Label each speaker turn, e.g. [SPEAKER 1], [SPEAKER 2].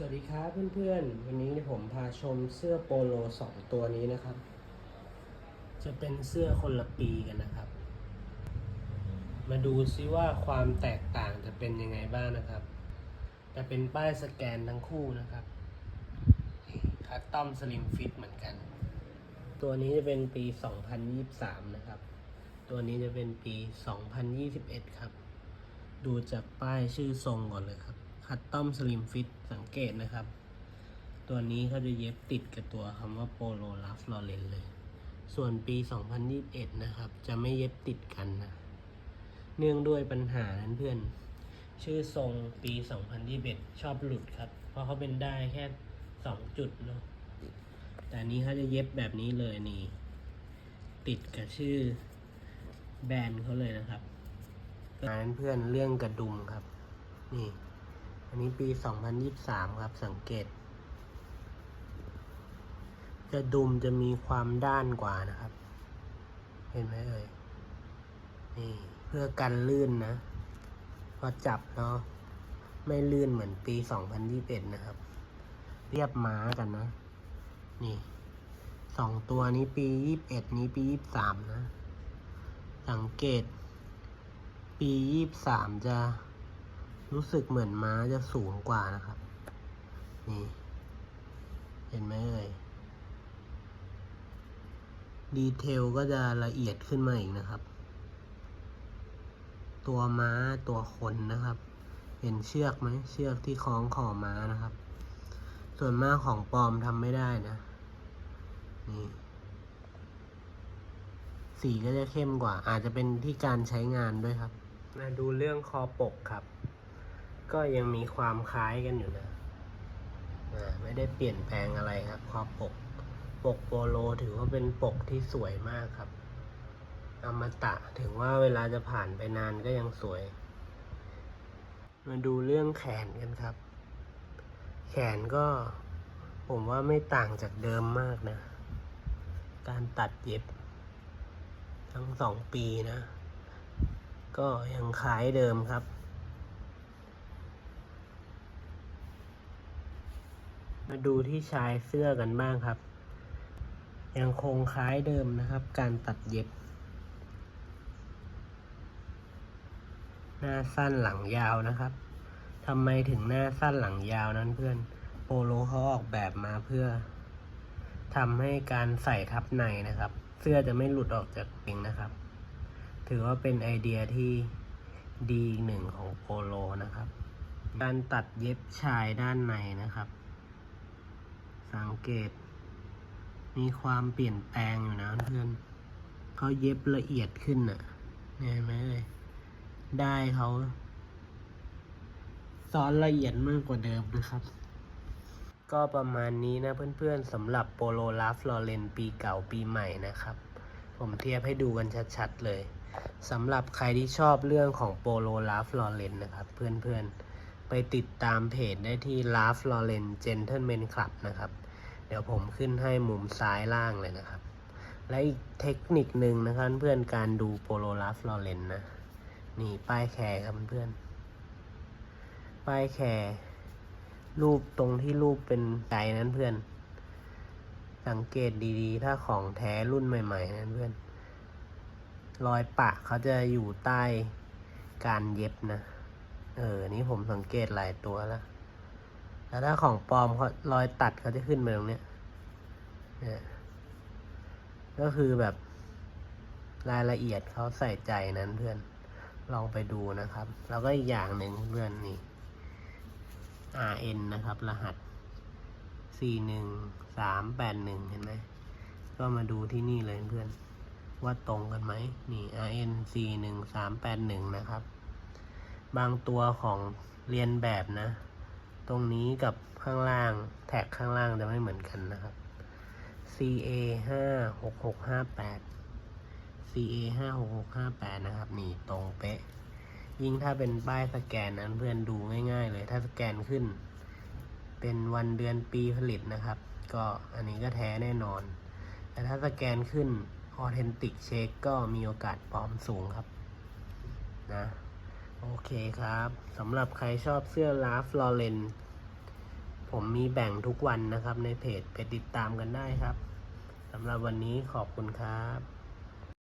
[SPEAKER 1] สวัสดีครับเพื่อนๆ วันนี้ผมพาชมเสื้อโปโลสองตัวนี้นะครับ จะเป็นเสื้อคนละปีกันนะครับ มาดูซิว่าความแตกต่างจะเป็นยังไงบ้างนะครับ จะเป็นป้ายสแกนทั้งคู่นะครับคัสตอมสลิมฟิตเหมือนกัน ตัวนี้จะเป็นปี 2023 นะครับ ตัวนี้จะเป็นปี 2021 ครับ ดูจากป้ายชื่อทรงก่อนเลยครับ คัตตอมสลิมฟิตสังเกตนะครับ ตัวนี้เขาจะเย็บติดกับตัวคำว่าโปโลลาฟลอเรนเลย ส่วนปี 2021 นะครับ จะไม่เย็บติดกันนะ เนื่องด้วยปัญหานั้นเพื่อน ชื่อทรงปี 2021 ชอบหลุดครับ เพราะเขาเป็นได้แค่ 2 จุดเนาะแต่อันนี้เขาจะเย็บแบบนี้เลยนี่ ติดกับชื่อแบรนด์เขาเลยนะครับงานเพื่อนเรื่องกระดุมครับ นนี้ปี 2023 ครับ สังเกตกระดุมจะมีความด้านกว่านะครับ เห็นไหมเอ่ย นี่ เพื่อกันลื่นนะ พอจับเนาะ ไม่ลื่นเหมือนปี 2021 นะครับ เรียบม้ากันนะ นี่สองตัวนี้ปี 21 นี้ปี 23 นะ สังเกต ปียี่สามจะ รู้สึกเหมือนม้าจะสูงกว่านะครับ นี่ เห็นไหมเอ่ยดีเทลก็จะละเอียดขึ้นมาอีกนะครับ ตัวม้าตัวคนนะครับ เห็นเชือกไหมเชือกที่คล้องคอม้านะครับ ส่วนมากของปลอมทำไม่ได้นะ นี่ สีก็จะเข้มกว่า อาจจะเป็นที่การใช้งานด้วยครับมาดูเรื่องคอปกครับ ก็ยังมีความคล้ายกันอยู่นะอ่าไม่ได้เปลี่ยนแปลงอะไรครับคอปก ปกโปโลถือว่าเป็นปกที่สวยมากครับอมตะถึงว่าเวลาจะผ่านไปนานก็ยังสวย มาดูเรื่องแขนกันครับ แขนก็ผมว่าไม่ต่างจากเดิมมากนะ การตัดเย็บ ทั้งสองปีนะ ก็ยังขายเดิมครับ มาดูที่ชายเสื้อกันบ้างครับ ยังคงคล้ายเดิมนะครับ การตัดเย็บ หน้าสั้นหลังยาวนะครับทำไมถึงหน้าสั้นหลังยาวนั้นเพื่อน โปโลเขาออกแบบมาเพื่อทำให้การใส่ทับในนะครับ เสื้อจะไม่หลุดออกจากเองนะครับ ถือว่าเป็นไอเดียที่ดีหนึ่งของโปโลนะครับ การตัดเย็บชายด้านในนะครับ สังเกต มีความเปลี่ยนแปลงอยู่นะเพื่อนเขาเย็บละเอียดขึ้นน่ะเนี่ยเห็นไหมเอ่ยได้เขาซ้อนละเอียดมากกว่าเดิมนะครับ ก็ประมาณนี้นะเพื่อนๆสำหรับโปโลลาฟลอเรนปีเก่าปีใหม่นะครับ ผมเทียบให้ดูกันชัดๆเลยสำหรับใครที่ชอบเรื่องของโปโลลาฟลอเรนนะครับ เพื่อนๆ ไปติดตามเพจได้ที่ l a f l o r e n Gentleman Club นะครับ เดี๋ยวผมขึ้นให้มุมซ้ายล่างเลยนะครับ และอีกเทคนิคหนึ่งนะครับเพื่อนการดูโปโลลาฟลอเรนนะ นี่ป้ายแคร์ครับเพื่อน ป้ายแคร์รูปตรงที่รูปเป็นใจนั้นเพื่อน สังเกตดีๆ ถ้าของแท้รุ่นใหม่ ๆ นั้นเพื่อน รอยปะเขาจะอยู่ใต้การเย็บนะ เออ นี่ผมสังเกตหลายตัวแล้ว แล้วถ้าของปลอมเขารอยตัดเขาจะขึ้นมาตรงเนี้ยเนี่ยก็คือแบบรายละเอียดเขาใส่ใจนั้นเพื่อน ลองไปดูนะครับ แล้วก็อีกอย่างหนึ่งเพื่อนนี่ RN นะครับ รหัส 4 1 3 8 1 เห็นไหม ก็มาดูที่นี่เลยเพื่อน ว่าตรงกันไหม นี่ RN 4 1 3 8 1 นะครับ บางตัวของเรียนแบบนะ ตรงนี้กับข้างล่างแท็กข้างล่างจะไม่เหมือนกันนะครับ CA 5 6 6 5 8 CA 5 6 6 5 8นะครับ นี่ตรงเป๊ะ ยิ่งถ้าเป็นป้ายสแกนนั้นเพื่อนดูง่าย ๆ เลย ถ้าสแกนขึ้น เป็นวันเดือนปีผลิตนะครับ ก็อันนี้ก็แท้แน่นอน แต่ถ้าสแกนขึ้น Authentic Check ก็มีโอกาสปลอมสูงครับ นะ โอเคครับสำหรับใครชอบเสื้อลาฟลอเรนผมมีแบ่งทุกวันนะครับในเพจไปติดตามกันได้ครับสำหรับวันนี้ขอบคุณครับ